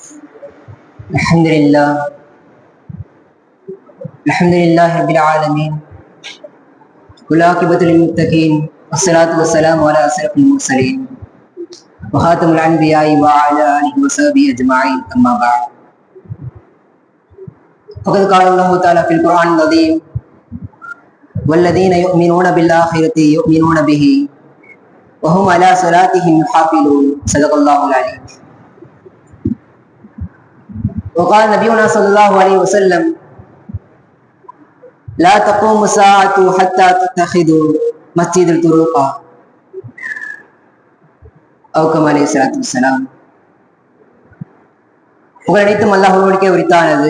الحمد لله الحمد لله رب العالمين. والعاقبة للمتقين والصلاة والسلام على أشرف المرسلين. وخاتم الأنبياء وعلى آله وصحبه أجمعين أما بعد. فقد قال الله تعالى في القرآن العظيم والذين يؤمنون بالآخرة يؤمنون به وهم على صلاتهم يحافظون صدق الله العليم وقال نبينا صلى الله عليه وسلم لا تقوم الساعة حتى تتخذوا مسجد الطرق أو كما عليه الصلاة والسلام உங்கள் அனைத்தும் அல்லாஹ் ஒருவனுக்கே உரித்தானது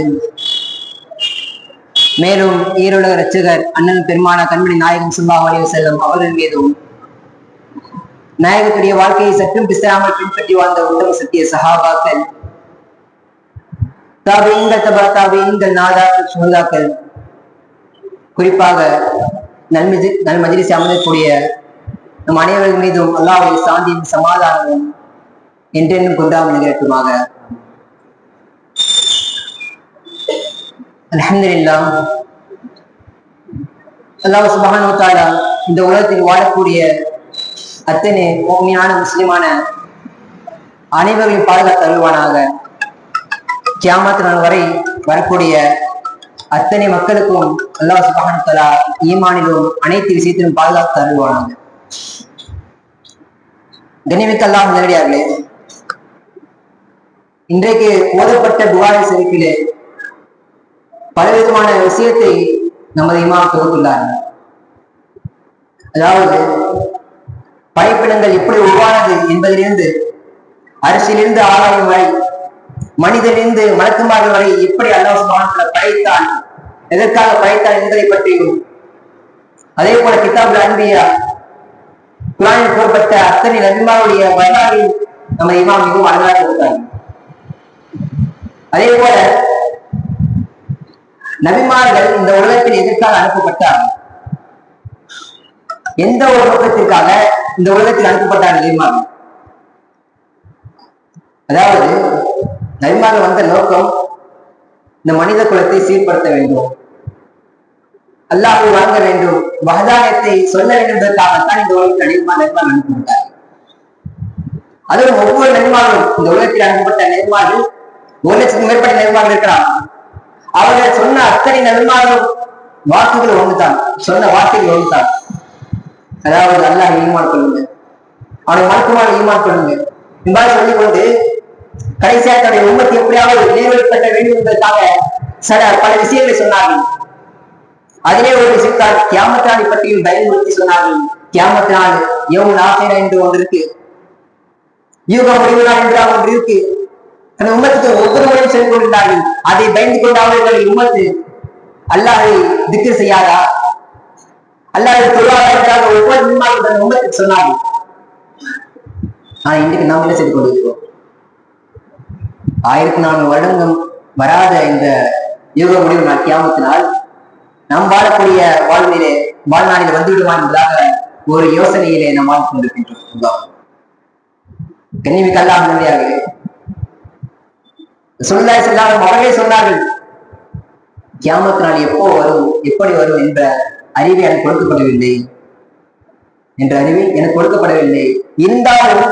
மேலும் ஈருலக ரட்சகர் அண்ணன் பெருமான கண்மணி நாயகம் சுல்லாஹ் அலைஹி செல்லும் அவர்கள் மீதும் நாயகத்துடைய வாழ்க்கையை சற்றும் பிசாமல் பின்பற்றி வாழ்ந்த உத்தம சத்திய சஹாபாக்கள் தாபியங்கள் தபா நாதாக்கள் சுகந்தாக்கள் குறிப்பாக நல்மிஜி நல் மஜிலிசி அமர்ந்தக்கூடிய நம் அனைவர்கள் மீதும் அல்லாவுடைய சாந்தியும் சமாதானமும் என்றென்றும் கொண்டாமல் நிகழ்த்துமாக அலமதுல்லா அல்லாஹ் சுபஹானு தாலா இந்த உலகத்தில் வாழக்கூடிய அத்தனை உண்மையான முஸ்லிமான அனைவரையும் பாதுகாத்து தருவானாக கியாமத்து நாள் வரை வரக்கூடிய அத்தனை மக்களுக்கும் அல்லாஹ் சுபஹானு ஈமானிலும் அனைத்து விஷயத்திலும் பாதுகாத்து தருவாங்க கனிமிக்க அல்லாஹ் நேரடியார்களே இன்றைக்கு ஓதப்பட்ட துவாரி செருப்பிலே பலவிதமான விஷயத்தை நமது இமாம் தொகுத்துள்ளார்கள் அதாவது படைப்பினங்கள் எப்படி உருவானது என்பதிலிருந்து அரசியலிருந்து ஆராயும் வரை மனிதனிருந்து மலக்குமார்கள் வரை எப்படி அல்லாஹ் படைத்தான். எதற்காக படைத்தான் என்பதை பற்றியும் அதே போல கிதாபுல் அன்பியா குரானில் கூறப்பட்ட அத்தனை நபிமாருடைய வரலாறு நம்ம இமாம் மிகவும் அழகாக கொடுத்தாங்க அதே போல நபிமார்கள் இந்த உலகத்தில் எதற்காக அனுப்பப்பட்டார்கள் எந்த ஒரு நோக்கத்திற்காக இந்த உலகத்தில் அனுப்பப்பட்டார் நபிமார்கள்? அதாவது நபிமார்கள் வந்த நோக்கம் இந்த மனித குலத்தை சீர்படுத்த வேண்டும். அல்லாஹை வாங்க வேண்டும். மகதாயத்தை சொல்ல வேண்டும் என்பதற்காகத்தான் இந்த உலகத்தில் நெருமா நபிமார்கள் அனுப்பிவிட்டார் அதுவும் ஒவ்வொரு நபிமார்களும் இந்த உலகத்தில் அனுப்பப்பட்ட நபிமார்கள் ஒரு லட்சத்துக்கு மேற்பட்ட நபிமார்கள் இருக்கிறார் அவர்கள் சொன்ன அத்தனை நபிமார்களும் வாக்குகள் ஒன்றுதான் சொன்ன வார்த்தைகள் ஒன்றுதான் அதாவது அல்லாஹ் ஈமான் கொள்ளுங்க அவனை மறுக்குமாறு ஈமான் கொள்ளுங்க இவ்வாறு சொல்லிக் கொண்டு கடைசியாக தன்னுடைய உண்மத்தை எப்படியாவது நிறைவேற்றப்பட வேண்டும் என்பதற்காக சில பல விஷயங்களை சொன்னார்கள். அதிலே ஒரு விஷயத்தால் கியாமத்தினாலை பற்றியும் பயன்படுத்தி சொன்னார்கள். கியாமத்தினால் எவ்வளவு நாசேனா என்று ஒன்று இருக்கு. யூக முடிவு நாள் என்று ஒன்று இருக்கு. அந்த உம்மத்துக்கு ஒவ்வொரு முறையும் சென்று கொண்டிருந்தார்கள். அதை பயந்து கொண்ட அவர்களின் உமத்து அல்லாஹை திக்கு செய்யாதா? அல்லாஹ் தொழிலாளர்களாக ஒவ்வொரு நிர்மாணம் தன் உம்மத்துக்கு சொன்னார்கள். ஆனா இன்றைக்கு நாம் என்ன செய்து கொண்டிருக்கிறோம்? ஆயிரத்தி நானூறு வருடங்கள் வராத இந்த யோக முடிவு நாள் கியாமத்தினால் நாம் வாழக்கூடிய வாழ்விலே வாழ்நாளில் வந்துவிடுமா என்பதாக ஒரு யோசனையிலே நாம் வாழ்ந்து கொண்டிருக்கின்றோம். கண்ணிமிக்க அல்லாஹ் நன்றியாக சொல்லாய் சொல்லாமல் அவர்களே சொன்னார்கள் கியாமத்தினால் நாள் எப்போ வரும் எப்படி வரும் என்ற அறிவு எனக்கு கொடுக்கப்படவில்லை. என்ற அறிவு எனக்கு கொடுக்கப்படவில்லை. இருந்தாலும்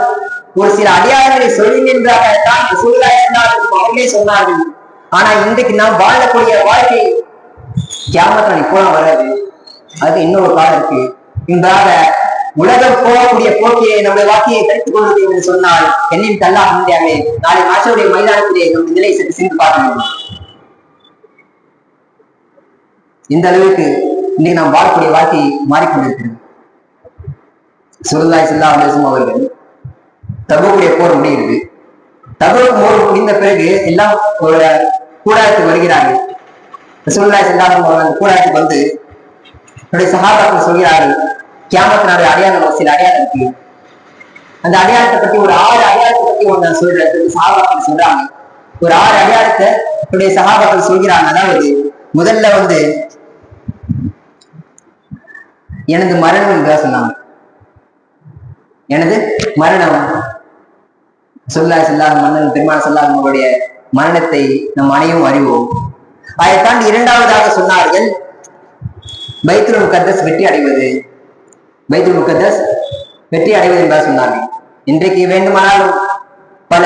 ஒரு சில அடையாளங்களை சொல்லுகின்றாகத்தான் சொல்லாய் செல்லாரும் அவர்களே சொன்னார்கள். ஆனா இன்றைக்கு நாம் வாழக்கூடிய வாழ்க்கை கேமரா நாள் இப்போ வராது. அது இன்னொரு காலம் இருக்கு. இன்றாக உலகம் போகக்கூடிய போக்கியை நம்முடைய வாக்கியை தடுத்துக் கொள்வது என்று சொன்னால் என்னையும் தள்ளா முடியாமே நாளை மாற்றவுடைய மைதானத்திலே நம் நிலை சற்று சென்று பார்க்க வேண்டும். இந்த அளவுக்கு இன்னைக்கு நாம் வாழக்கூடிய வாழ்க்கை மாறிக்கொண்டிருக்கிறது. சுருந்தாய் செல்லா அலிசம் அவர்கள் தகவுடைய போர் முடிகிறது தபுக்கு போர் முடிந்த பிறகு எல்லாம் ஒரு கூடாரத்துக்கு வருகிறார்கள். சுருந்தாய் செல்லாமல் அந்த கூடாரத்துக்கு வந்து என்னுடைய சகாபாக்கள் சொல்கிறார்கள் கியாமத்தினுடைய அடையாளம் சில அடையாளம் இருக்கு. அந்த அடையாளத்தை பத்தி ஒரு ஆறு அடையாளத்தை பத்தி ஒன்று நான் சொல்றேன். சகாபாக்கள் சொல்றாங்க. ஒரு ஆறு அடையாளத்தை என்னுடைய சகாபாக்கள் சொல்கிறாங்க. அதாவது முதல்ல வந்து எனது மரணம் என்று சொன்னாங்க. எனது மரணம் சொல்லா செல்லாத மன்னன் பெருமாள் செல்லாத உங்களுடைய மரணத்தை நம் அனைவரும் அறிவோம். அதை தாண்டி இரண்டாவதாக சொன்னார்கள் பைத்துல் முகத்தஸ் வெற்றி அடைவது. பைத்துல் முகத்தஸ் வெற்றி அடைவது என்பதாக சொன்னார்கள். இன்றைக்கு வேண்டுமானாலும் பல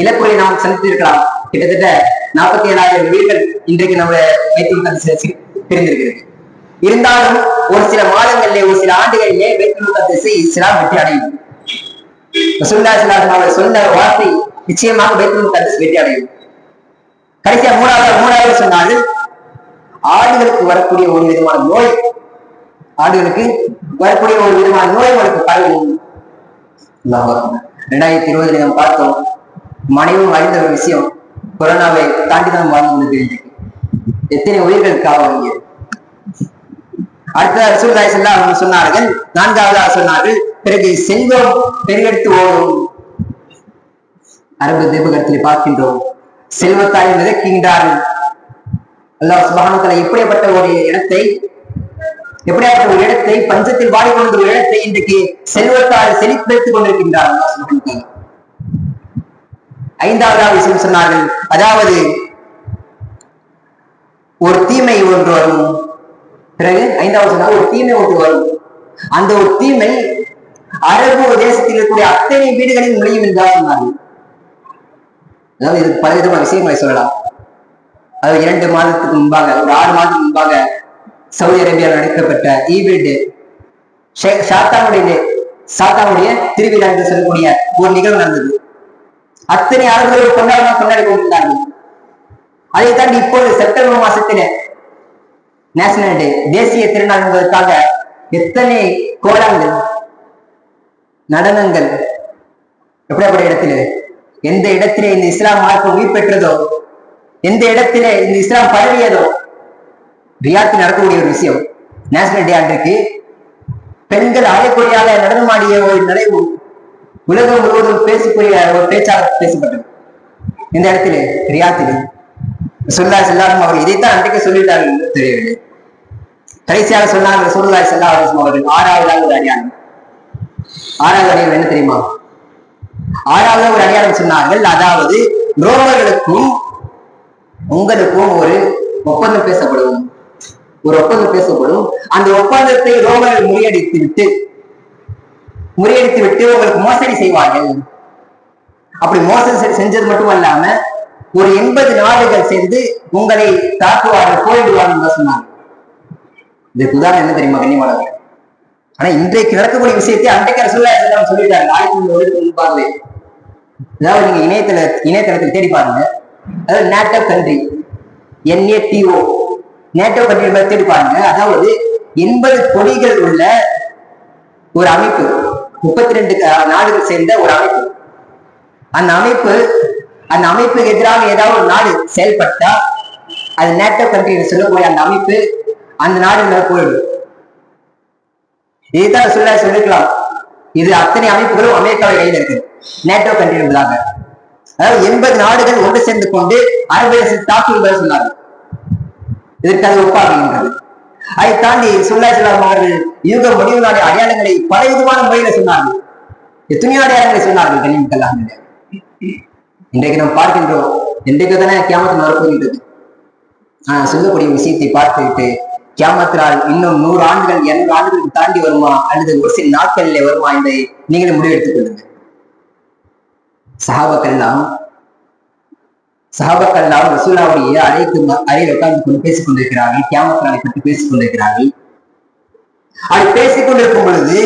இலக்குகளை நாம் சந்தித்திருக்கலாம். கிட்டத்தட்ட நாற்பத்தி ஏழாயிரம் வீடுகள் இன்றைக்கு நம்ம பைத்துல் முகத்தஸ் பிரிந்திருக்கிறது இருந்தாலும் ஒரு சில மாதங்களிலே ஒரு சில ஆண்டுகளிலே பைத்துல் முகத்தஸை இஸ்லாம் வெற்றி அடையும். சொன்ன வார்த்தை நிச்சயமாக பைத்துல் முகத்தஸ் வெற்றி அடையும். கடைசியா மூணாவது மூணாவது சொன்னாரு ஆடுகளுக்கு வரக்கூடிய ஒரு விதமான நோய் ஆடுகளுக்கு வரக்கூடிய ஒரு விதமான நோய் உங்களுக்கு பரவும் ரெண்டாயிரத்தி இருபதுல நாம் பார்த்தோம் மனைவும் அறிந்த ஒரு விஷயம் கொரோனாவை தாண்டி தான் வாழ்ந்து கொண்டிருக்கிறது. எத்தனை உயிர்களுக்கு காவலிங்க அடுத்த ரசூலுல்லாஹி ஸல்லல்லாஹு அலைஹி வஸல்லம் சொன்னார்கள் நான்காவதாக சொன்னார்கள் பிறகு செல்வம் பெருகெடுத்து ஓடும். அரபு தீபகத்தில் பார்க்கின்றோம். செல்வத்தால் விதைக்கின்றார்கள் அல்லாஹ் சுபஹானத்துல எப்படிப்பட்ட ஒரு இடத்தை எப்படியாப்பட்ட ஒரு இடத்தை பஞ்சத்தில் வாடிக்கொண்ட ஒரு இடத்தை இன்றைக்கு செல்வத்தால் செழிப்பெடுத்துக் கொண்டிருக்கின்றார் அல்லாஹ் ஐந்தாவது விஷயம் சொன்னார்கள். அதாவது ஒரு தீமை ஒன்று வரும். பிறகு ஐந்தாவது சொன்னால் ஒரு தீமை ஒன்று வரும். அந்த ஒரு தீமை அரபு தேசத்தில் இருக்கக்கூடிய அத்தனை வீடுகளில் நுழையும் என்றால் சொன்னார்கள். அதாவது இது பல விதமான விஷயங்களை சொல்லலாம். அது இரண்டு மாதத்துக்கு முன்பாக ஒரு ஆறு மாதத்துக்கு முன்பாக சவுதி அரேபியாவில் நடத்தப்பட்ட ஈபில்டு சாத்தானுடைய சாத்தானுடைய திருவிழா என்று சொல்லக்கூடிய ஒரு நிகழ்வு நடந்தது. அத்தனை ஆளுநர்கள் கொண்டாடமாக கொண்டாடி கொண்டிருந்தார்கள். அதை தாண்டி இப்போது செப்டம்பர் மாசத்தில நேஷனல் டே தேசிய திருநாள் என்பதற்காக எத்தனை கோலங்கள் நடனங்கள். எப்படிப்பட்ட இடத்திலே? எந்த இடத்திலே இந்த இஸ்லாம் மார்க்கம் உயிர் பெற்றதோ எந்த இடத்திலே இந்த இஸ்லாம் பரவியதோ? ரியாத்தில் நடக்கக்கூடிய ஒரு விஷயம். நேஷனல் டே அன்றைக்கு பெண்கள் அரைக்குறையாக நடனமாடிய ஒரு நடைவு உலகம் முழுவதும் பேசக்கூடிய ஒரு பேச்சாக பேசப்பட்டது. இந்த இடத்திலே? ரியாத்திலே. சொல்லா செல்லாரும் அவர் இதைத்தான் அன்றைக்கு சொல்லிட்டார்கள் என்று தெரியவில்லை. கடைசியாக சொன்னார்கள் சொல்லுதாய் செல்லாரும் அவர்கள் ஆறாவதாக ஒரு அடையாளம் ஆறாவது அடையாளம் என்ன தெரியுமா? ஆறாவது ஒரு அடையாளம் சொன்னார்கள். அதாவது ரோமர்களுக்கும் உங்களுக்கும் ஒரு ஒப்பந்தம் பேசப்படும். ஒரு ஒப்பந்தம் பேசப்படும். அந்த ஒப்பந்தத்தை ரோமர்கள் முறியடித்து விட்டு முறியடித்து விட்டு உங்களுக்கு மோசடி செய்வார்கள். அப்படி மோசடி செஞ்சது மட்டும் அல்லாம ஒரு எண்பது நாடுகள் சேர்ந்து உங்களை தாக்குவார்கள் போயிடுவார்கள் சொன்னாங்க இதுக்கு உதாரணம் என்ன தெரியுமா கண்ணியமானவர்கள் ஆனா இன்றைக்கு நடக்கக்கூடிய விஷயத்தை அன்றைக்கு அரசுல எல்லாம் சொல்லிட்டாங்க. ஆயிரத்தி மூணு முன்பாகவே அதாவது நீங்க இணையதள இணையதளத்தில் தேடி பாருங்க. அதாவது NATO country NATO NATO country தேடி பாருங்க. அதாவது எண்பது கொடிகள் உள்ள ஒரு அமைப்பு முப்பத்தி ரெண்டு நாடுகள் சேர்ந்த ஒரு அமைப்பு. அந்த அமைப்பு அந்த அமைப்புக்கு எதிராக ஏதாவது ஒரு நாடு செயல்பட்டா அது நேட்டோ கண்ட்ரி சொல்லக்கூடிய அந்த அமைப்பு அந்த நாடு போயிடும். இதுதான் சொல்ல சொல்லிருக்கலாம். இது அத்தனை அமைப்புகளும் அமெரிக்காவை கையில் இருக்கு. நேட்டோ கண்ட்ரி அதாவது எண்பது நாடுகள் ஒன்று சேர்ந்து கொண்டு அரபு அரசு தாக்குங்கள் சொன்னார்கள். இதற்கு அது ஒப்பாகின்றது அதை தாண்டி சுல்லா செல்லாம் அவர்கள் யுக முடிவு அடையாளங்களை பல விதமான முறையில சொன்னார்கள். எத்தனையோ அடையாளங்களை சொன்னார்கள் கண்ணியமிக்கெல்லாம் இன்றைக்கு நாம் பார்க்கின்றோம் இன்றைக்கு தானே கியாமத்தில் வரப்போகின்றது. ஆஹ் சொல்லக்கூடிய விஷயத்தை பார்த்துவிட்டு கியாமத்தினால் இன்னும் நூறு ஆண்டுகள் இருநூறு ஆண்டுகளுக்கு தாண்டி வருமா? அல்லது ஒரு சில நாட்களிலே வருமா என்பதை நீங்களே முடிவெடுத்துக் கொள்ளுங்கள். சஹாபக்கெல்லாம் சஹாபக்கெல்லாம் ரசூலாவுடைய அறைக்கு அறையில் உட்கார்ந்து கொண்டு பேசிக் கொண்டிருக்கிறார்கள். கியாமத் பற்றி பேசிக் கொண்டிருக்கிறார்கள். அப்படி பேசிக் கொண்டிருக்கும் பொழுது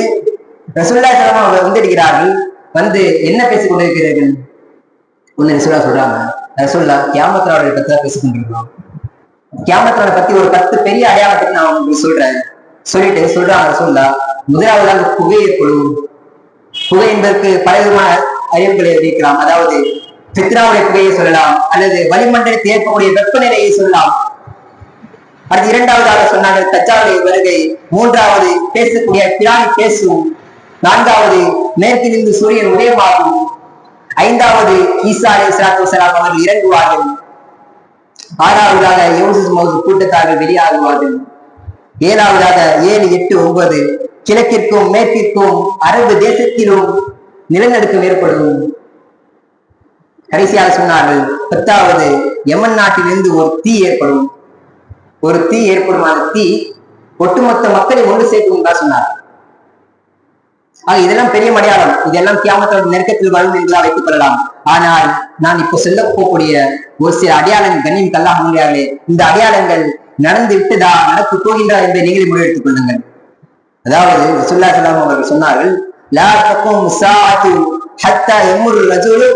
ரசூல்லா சலாம் அவர்கள் வந்திருக்கிறார்கள் வந்து என்ன பேசிக் கொண்டிருக்கிறீர்கள்? ஒன்னு ரசூலா சொல்றாங்க. ரசூல்லா கியாமத் பத்தி தான் பேசிக் கொண்டிருக்கிறோம். கேமத்தோட பத்தி ஒரு பத்து பெரிய அடையாளத்தை நான் உங்களுக்கு சொல்றேன். சொல்லிட்டு சொல்றாங்க ரசூல்லா முதலாவதாக புகையை குழு புகை என்பதற்கு பல விதமான அறிவுகளை அறிவிக்கலாம். அதாவது பித்ராவுடைய புகையை சொல்லலாம் அல்லது வளிமண்டலத்தில் ஏற்படக்கூடிய வெப்பநிலையை சொல்லலாம். அடுத்து இரண்டாவதாக சொன்னார்கள் தச்சாவுடைய வருகை. மூன்றாவது பேசக்கூடிய பிராணி பேசும் நான்காவது மேற்கிலிருந்து சூரியன் உதயமாகும். ஐந்தாவது ஈசா அலி சலாத்து வசலாம் அவர்கள் இறங்குவார்கள். ஆறாவதாக யோசிஸ் மோசு கூட்டத்தாக வெளியாகுவார்கள் ஏழாவதாக ஏழு எட்டு ஒன்பது கிழக்கிற்கும் மேற்கிற்கும் அரபு தேசத்திலும் நிலநடுக்கம் ஏற்படும். கடைசியாக சொன்னார்கள் பத்தாவது யமன் நாட்டிலிருந்து ஒரு தீ ஏற்படும். ஒரு தீ ஏற்படும் அந்த தீ ஒட்டுமொத்த மக்களை ஒன்று சேர்க்கும் தான் சொன்னார். ஆக இதெல்லாம் பெரிய மடையாளம் இதெல்லாம் கியாமத்தோட நெருக்கத்தில் வரும் என்றுதான் வைத்துக் கொள்ளலாம். ஆனால் நான் இப்போ சொல்ல போகக்கூடிய ஒரு சில அடையாளங்கள் கண்ணியம் கல்லாக முடியாதே இந்த அடையாளங்கள் நடந்து விட்டதா நடக்க போகின்றா என்பதை நீங்களே முடிவெடுத்துக் கொள்ளுங்கள். அதாவது சுல்லா சலாம் அவர்கள் சொன்னார்கள் லா தக்கும் சாஅத்து ஹத்தா எம்முரு ரஜுலு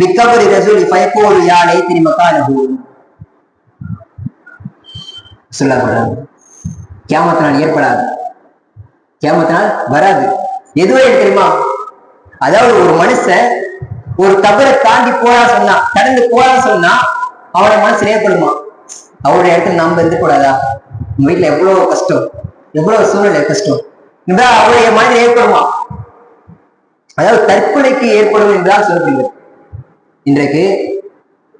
பிக்கபரி ரஜுலி ஃபயகூலு யாழை லைத்தனி மகானஹு. சொல்றாங்க கேமத்தினால் ஏற்படாது கேமத்தினால் வராது. எதுவே தெரியுமா? அதாவது ஒரு மனுஷன் ஒரு தவறை தாண்டி போறா சொன்னா கடந்து போறா சொன்னா அவனோட மனசு ஏற்படுமா? அவருடைய இடத்துல நாம இருந்து கூடாதா உங்க வீட்டுல எவ்வளவு கஷ்டம் எவ்வளவு சூழ்நிலை கஷ்டம். என்றால் அவருடைய மனதில் ஏற்படுமா? அதாவது தற்கொலைக்கு ஏற்படும் என்றால் சொல்லப்படுகிறது. இன்றைக்கு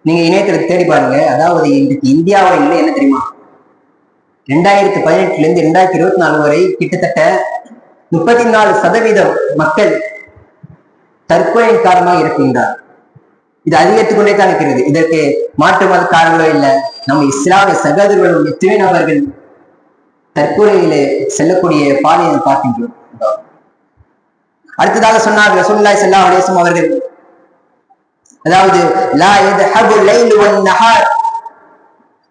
நீங்க இணையத்துல தேடி பாருங்க. அதாவது இன்றைக்கு இந்தியாவோட நிலை என்ன தெரியுமா? ரெண்டாயிரத்தி பதினெட்டுல இருந்து ரெண்டாயிரத்தி இருபத்தி நாலு வரை கிட்டத்தட்ட முப்பத்தி நாலு சதவீதம் மக்கள் தற்கொலையின் காரணமாக இருக்கின்றார். இது அதிகரித்துக்கொண்டே தான் இருக்கிறது. இதற்கு மாற்று மத காரணங்களோ இல்லை. நம்ம இஸ்லாமிய சகோதரர்களும் துணை நபர்கள் தற்கொலையில செல்லக்கூடிய பாதையை பார்க்கின்றோம். அடுத்ததாக சொன்னார்கள் ரசூல்லாய் சல்லா அலேசம் அவர்கள் அதாவது லா இது ஹபு லைல் வன் நஹார்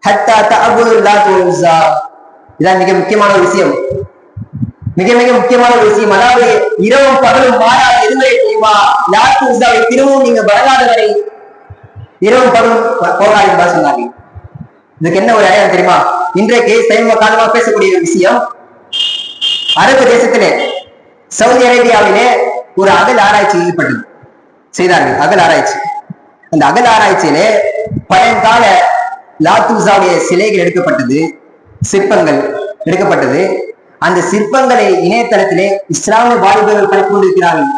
ஹத்தா தஅபுல் லாத் வல் இதான் மிக முக்கியமான ஒரு விஷயம். மிக மிக முக்கியமான ஒரு விஷயம். அதாவது இரவும் பகலும் மாறா எதுவரை தெரியுமா? லாத்து உசாவை திரும்பவும் நீங்க வழங்காத வரை இரவும் பகலும் போகாது என்பா சொன்னாங்க. இதுக்கு என்ன ஒரு அடையாளம் தெரியுமா? இன்றைக்கு சைவ காலமா பேசக்கூடிய ஒரு விஷயம். அரபு தேசத்திலே சவுதி அரேபியாவிலே ஒரு அகல் ஆராய்ச்சி ஈடுபட்டது. செய்தார்கள். அகல் ஆராய்ச்சி. அந்த அகல் ஆராய்ச்சியிலே பழங்கால லாத்தூசாவுடைய சிலைகள் எடுக்கப்பட்டது சிற்பங்கள் எடுக்கப்பட்டது. அந்த சிற்பங்களை இணையதளத்திலே இஸ்லாமிய வாலிபர்கள் படித்துக் கொண்டிருக்கிறார்கள்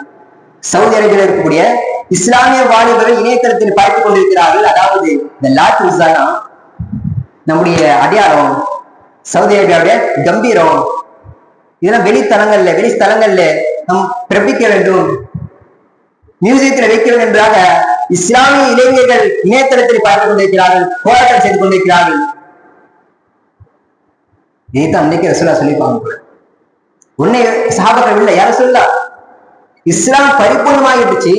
சவுதி அரேபியாவில் இருக்கக்கூடிய இஸ்லாமிய வாலிபர்கள் இணையதளத்தில் படித்துக் கொண்டிருக்கிறார்கள் அதாவது இந்த லாத் உசானா நம்முடைய அடையாளம் சவுதி அரேபியாவுடைய கம்பீரம் இதெல்லாம் வெளித்தலங்கள்ல வெளி ஸ்தலங்கள்ல நாம் பிரபிக்க வேண்டும். மியூசியத்தில் வைக்க என்றாக இஸ்லாமிய இளைஞர்கள் இணையதளத்தில் பார்த்துக் கொண்டிருக்கிறார்கள் போராட்டம் செய்து கொண்டிருக்கிறார்கள். இதைத்தான் அன்னைக்கு ரசூலா சொல்லிப்பாங்க உன்னை சஹாபாக்கள் இல்லை யார சொல்லா இஸ்லாம் பரிபூர்ணமாகிடுச்சு.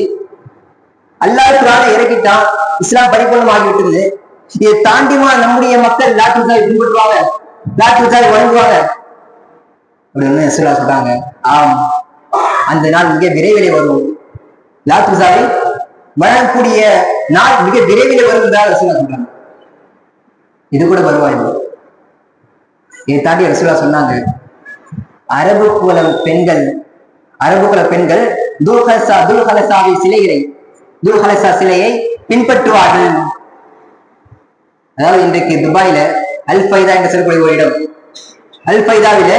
அல்லாஹ் குரானை இறக்கிட்டான் இஸ்லாம் பரிபூர்ணமாகி விட்டது இதை தாண்டிமா நம்முடைய மக்கள் லாட்டுசாய் பின்பற்றுவாங்க லாட்டுசாய் வழங்குவாங்க. அப்படின்னு ரசூலா சொல்றாங்க. ஆம் அந்த நாள் மிக விரைவிலே வரும். லாத்துசாவை வழங்கக்கூடிய நாள் மிக விரைவில் வரும் தான் ரசூலா சொல்றாங்க. இது கூட வருவாய்வு இதை தாண்டி ரசூலா சொன்னாங்க அரபு குலம் பெண்கள் அரபு குல பெண்கள் துல்ஹலசா துல்ஹலசாவை சிலைகளை துல்ஹலசா சிலையை பின்பற்றுவார்கள். அதாவது இன்றைக்கு துபாயில அல் ஃபைதா என்று சொல்லக்கூடிய ஒரு இடம். அல் ஃபைதாவில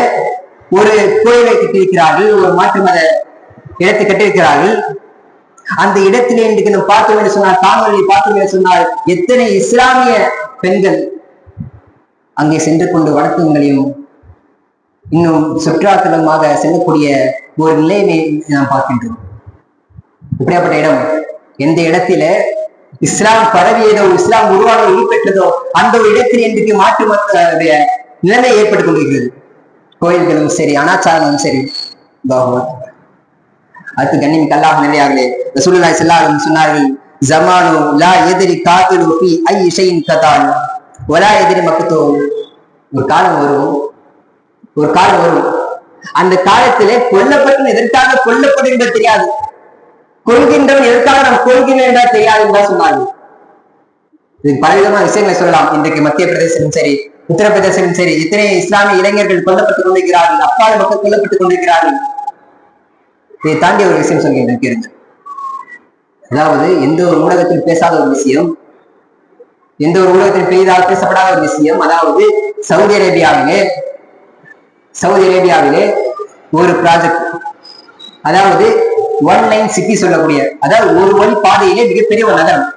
ஒரு கோயிலை கட்டியிருக்கிறார்கள் ஒரு மாற்று மத இடத்தை கட்டியிருக்கிறார்கள். அந்த இடத்திலே இன்றைக்கு நம்ம பார்த்தோம் என்று சொன்னால் காணொலி பார்த்தோம் என்று சொன்னால் எத்தனை இஸ்லாமிய பெண்கள் அங்கே சென்று கொண்டு வணக்கங்களையும் இன்னும் சுற்றுலாத்தலமாக செல்லக்கூடிய ஒரு நிலையை நாம் பார்க்கின்றோம். இப்படியாப்பட்ட இடம் எந்த இடத்தில இஸ்லாம் பரவியதோ இஸ்லாம் உருவாக உயிர்பெற்றதோ அந்த ஒரு இடத்தில் இன்றைக்கு மாற்று மக்களுடைய நிலைமை ஏற்பட்டுக் கொண்டிருக்கிறது. கோயில்களும் சரி அனாச்சாரங்களும் சரி அடுத்து கண்ணியம் கல்லாக நிலையாகலே ரசூலுல்லாஹி ஸல்லல்லாஹு சொன்னார்கள் ஜமானு லா எதிரி காதலு ஃபி ஐ இசையின் கதாலும் ஒரா எதிரி மக்கத்துவம் ஒரு காலம் வரும். ஒரு காலம் வரும். அந்த காலத்திலே கொல்லப்பட்டு எதற்காக கொல்லப்படும் தெரியாது. கொள்கின்றவன் எதற்காக நாம் கொள்கின்றோம் என்றால் தெரியாது என்றால் சொன்னார்கள். இதுக்கு பலவிதமான விஷயங்களை சொல்லலாம். இன்றைக்கு மத்திய பிரதேசமும் சரி உத்தரப்பிரதேசமும் சரி இத்தனை இஸ்லாமிய இளைஞர்கள் கொல்லப்பட்டுக் கொண்டிருக்கிறார்கள் அப்பாவி மக்கள் கொல்லப்பட்டுக் கொண்டிருக்கிறார்கள். இதை தாண்டி ஒரு விஷயம் சொல்கின்றேன் கேளுங்க அதாவது எந்த ஒரு ஊடகத்தில் பேசாத ஒரு விஷயம் எந்த ஒரு ஊடகத்தில் பெரிதாக பேசப்படாத ஒரு விஷயம். அதாவது சவுதி அரேபியாவிலே சவுதி அரேபியாவிலே ஒரு ப்ராஜெக்ட் அதாவது ஒன் லைன் சிட்டி சொல்லக்கூடிய அதாவது ஒரு வழி பாதையிலே மிகப்பெரிய ஒரு நகரம்.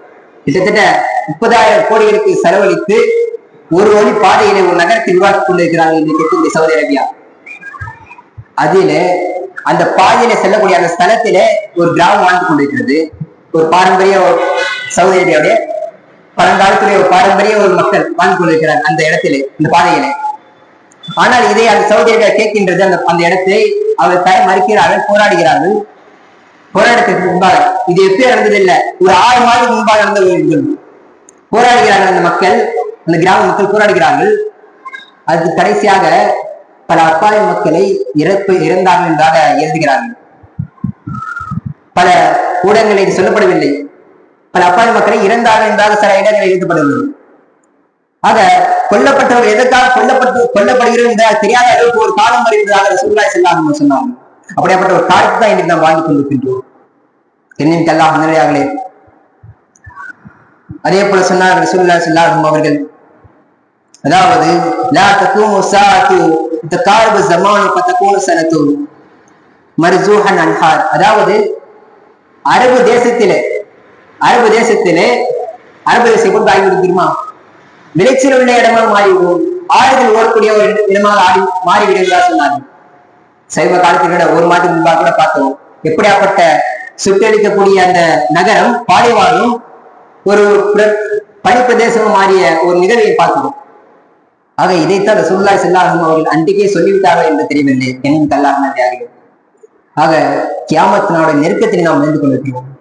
கிட்டத்தட்ட முப்பதாயிரம் கோடிகளுக்கு செலவழித்து ஒரு வழி பாதையிலே ஒரு நகரத்தை உருவாக்கி கொண்டிருக்கிறாங்க இன்றைக்கு சவுதி அரேபியா. அதில அந்த பாதையில செல்லக்கூடிய அந்த ஸ்தலத்தில ஒரு கிராமம் வாழ்ந்து கொண்டிருக்கிறது. ஒரு பாரம்பரிய சவுதி அரேபியாவுடைய பழங்காலத்திலே ஒரு பாரம்பரிய ஒரு மக்கள் வாழ்ந்து கொண்டிருக்கிறார் அந்த இடத்திலே இந்த பாதையிலே. ஆனால் இதை அந்த சவுதி அரேபியா கேட்கின்றது அந்த அந்த இடத்தை அவர் தர மறுக்கிறார்கள் போராடுகிறார்கள். போராட்டத்திற்கு முன்பாக. இது எப்பயும் நடந்ததில்லை. ஒரு ஆறு மாதம் முன்பாக நடந்த ஒரு போராடுகிறார்கள் அந்த மக்கள் அந்த கிராம மக்கள் போராடுகிறார்கள். அதுக்கு கடைசியாக பல அப்பாவி மக்களை இறப்பு இறந்தார்கள் என்றாக எழுதுகிறார்கள். பல ஊடகங்களில் இது சொல்லப்படவில்லை. பல அப்பாவி மக்களை இறந்தாக இருந்தாக சில இடங்களில் எழுதப்படுகிறது. ஆக கொல்லப்பட்டவர் எதற்காக கொல்லப்பட்டு கொல்லப்படுகிறது என்ற தெரியாத அளவுக்கு ஒரு காலம் வருவதாக ரசூலுல்லாஹி செல்லாமல் சொன்னாங்க. அப்படியாப்பட்ட ஒரு காலத்து தான் இன்னைக்கு நாம் வாழ்ந்து கொண்டிருக்கின்றோம். தென்னின் கல்லா நிலையாகலே அதே போல சொன்னார் ரசூலுல்லாஹி ஸல்லல்லாஹு அவர்கள் அதாவது லா தகூமு சாஅத்து தகாரபு ஜமானு ஃபதகூனு சனத்து அன்ஹார். அதாவது அரபு தேசத்திலே அரபு தேசத்திலே அரபு தேசம் கொண்டு ஆகிவிடும் தெரியுமா? விளைச்சல் உள்ள இடமாக மாறிவிடும். ஆயுதம் ஓடக்கூடிய ஒரு இடமாக ஆடி மாறிவிடுகிறதா சொன்னாங்க சைவ காலத்திலோட ஒரு மாதம் முன்பாக கூட பார்த்தோம். எப்படியாப்பட்ட சுட்டளிக்கக்கூடிய அந்த நகரம் பாலைவாரும் ஒரு பிர- பனிப்பிரதேசம் மாறிய ஒரு நிகழ்வை பார்க்கிறோம் ஆக இதைத்தான் ரசூலுல்லாஹி செல்லாகும் அவர்கள் அன்றைக்கே சொல்லிவிட்டார்கள் என்று தெரியவில்லை. என்னும் கல்லாக ஆக கியாமத்தினோட நெருக்கத்தில் நாம் நின்று கொண்டிருக்கிறோம்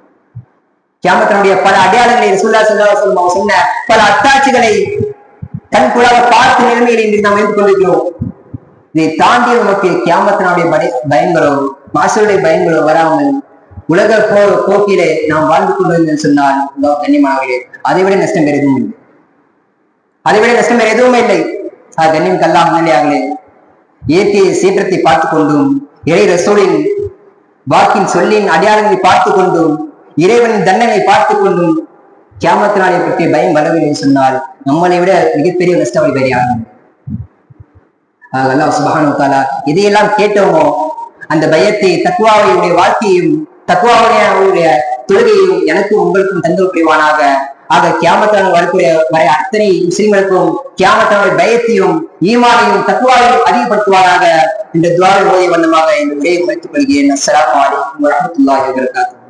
கியாமத்தினுடைய பல அடையாளங்களை ரசூல்லா சொல்லா அலைஹி அவங்க சொன்ன பல அத்தாட்சிகளை கண்கூடாக பார்த்து நிலைமையில் இன்று நாம் வைத்துக் கொண்டிருக்கிறோம். இதை தாண்டி நமக்கு கியாமத்தினுடைய படை பயங்களோ மாசுடைய பயங்களோ வராமல் உலக போ போக்கிலே நாம் வாழ்ந்து கொண்டிருந்தேன் சொன்னால் இதோ கண்ணியமானவர்களே அதை விட நஷ்டம் வேறு எதுவும் இல்லை. அதை விட நஷ்டம் வேறு எதுவுமே இல்லை. அது கண்ணியம் கல்லா முன்னிலையாகலே இயற்கையை சீற்றத்தை பார்த்து கொண்டும் இறை ரசூலின் வாக்கின் சொல்லின் அடையாளங்களை பார்த்து கொண்டும் இறைவனின் தண்டனை பார்த்து கொண்டும் கியாமத்தினாலை பற்றி பயம் வரவில்லை சொன்னால் நம்மளை விட மிகப்பெரிய நஷ்டம் வேறு யாரும் அல்லாஹ் இதையெல்லாம் கேட்டோமோ அந்த பயத்தை தக்குவாவையுடைய வாழ்க்கையும் தக்குவாவுடைய தொழுகையும் எனக்கும் உங்களுக்கும் தந்து புரிவானாக ஆக கியாமத்தான வரக்கூடிய வரை அத்தனை முஸ்லிம்களுக்கும் கியாமத்தான பயத்தையும் ஈமானையும் தக்குவாவையும் அதிகப்படுத்துவாராக இந்த துவார ஓதிய வண்ணமாக இந்த உரையை முடித்துக் கொள்கிறேன். அஸ்லாம் வலைக்கம் வரமத்துல்லாஹி வபரகாத்துஹு.